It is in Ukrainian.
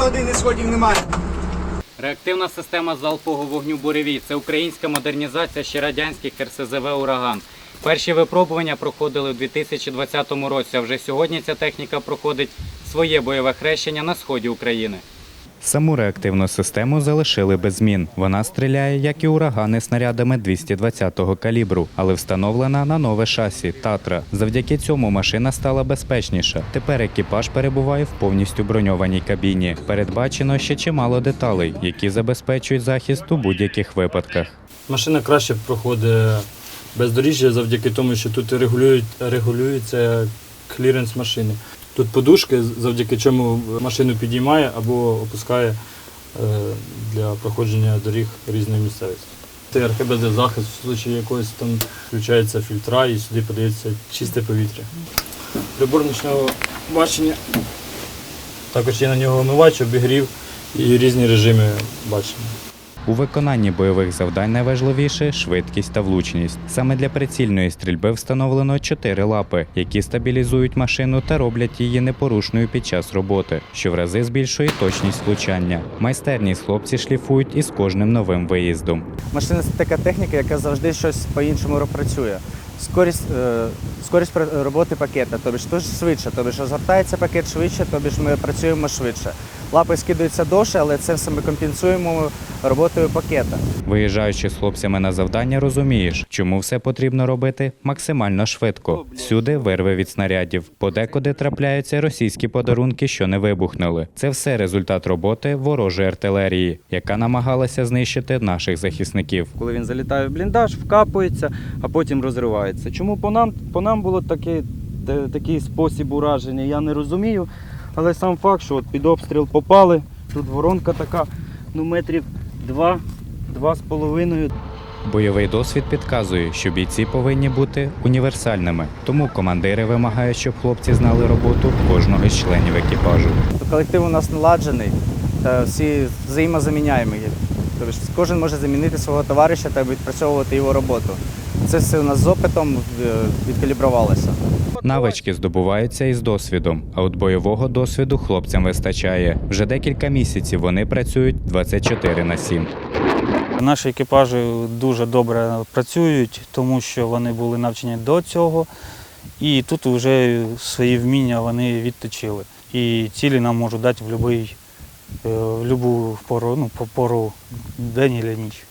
години сходів немає. Реактивна система залпового вогню буревій це українська модернізація ще радянських РСЗВ Ураган. Перші випробування проходили у 2020 році, а вже сьогодні ця техніка проходить своє бойове хрещення на сході України. Саму реактивну систему залишили без змін. Вона стріляє, як і урагани, снарядами 220-го калібру, але встановлена на нове шасі Татра. Завдяки цьому машина стала безпечніша. Тепер екіпаж перебуває в повністю броньованій кабіні. Передбачено ще чимало деталей, які забезпечують захист у будь-яких випадках. Машина краще проходить бездоріжжя завдяки тому, що тут регулюють, регулюється кліренс машини. Тут подушки, завдяки чому машину підіймає або опускає е, для проходження доріг різної місцевості. Це РХБД захист, в случаї якогось там включаються фільтра і сюди подається чисте повітря. Прибор нічного бачення. Також є на нього омивач, обігрів і різні режими бачення. У виконанні бойових завдань найважливіше швидкість та влучність. Саме для прицільної стрільби встановлено чотири лапи, які стабілізують машину та роблять її непорушною під час роботи, що в рази збільшує точність влучання. Майстерність хлопці шліфують із кожним новим виїздом. Машина це така техніка, яка завжди щось по-іншому працює. Скорість, е, скорість роботи пакета, тобі швидше, тобі ж розгортається пакет швидше, тобі ж ми працюємо швидше. Лапи скидаються довше, але це все ми компенсуємо роботою пакета. Виїжджаючи з хлопцями на завдання, розумієш, чому все потрібно робити максимально швидко. Всюди вирви від снарядів. Подекуди трапляються російські подарунки, що не вибухнули. Це все результат роботи ворожої артилерії, яка намагалася знищити наших захисників. коли він залітає в бліндаж, вкапується, а потім розривається. Чому по нам, по нам було таке, такий спосіб ураження, я не розумію. Але сам факт, що от під обстріл попали, тут воронка така, ну метрів два, два з половиною. Бойовий досвід підказує, що бійці повинні бути універсальними. Тому командири вимагають, щоб хлопці знали роботу кожного з членів екіпажу. Колектив у нас наладжений, та всі взаємозаміняємо. Тобто кожен може замінити свого товариша та відпрацьовувати його роботу. Це все у нас з опитом е, відкалібрувалося. Навички здобуваються із досвідом, а от бойового досвіду хлопцям вистачає. Вже декілька місяців вони працюють 24 на 7. Наші екіпажі дуже добре працюють, тому що вони були навчені до цього. І тут вже свої вміння вони відточили. І цілі нам можуть дати в будь-яку в любу пору, ну, пору день і ніч.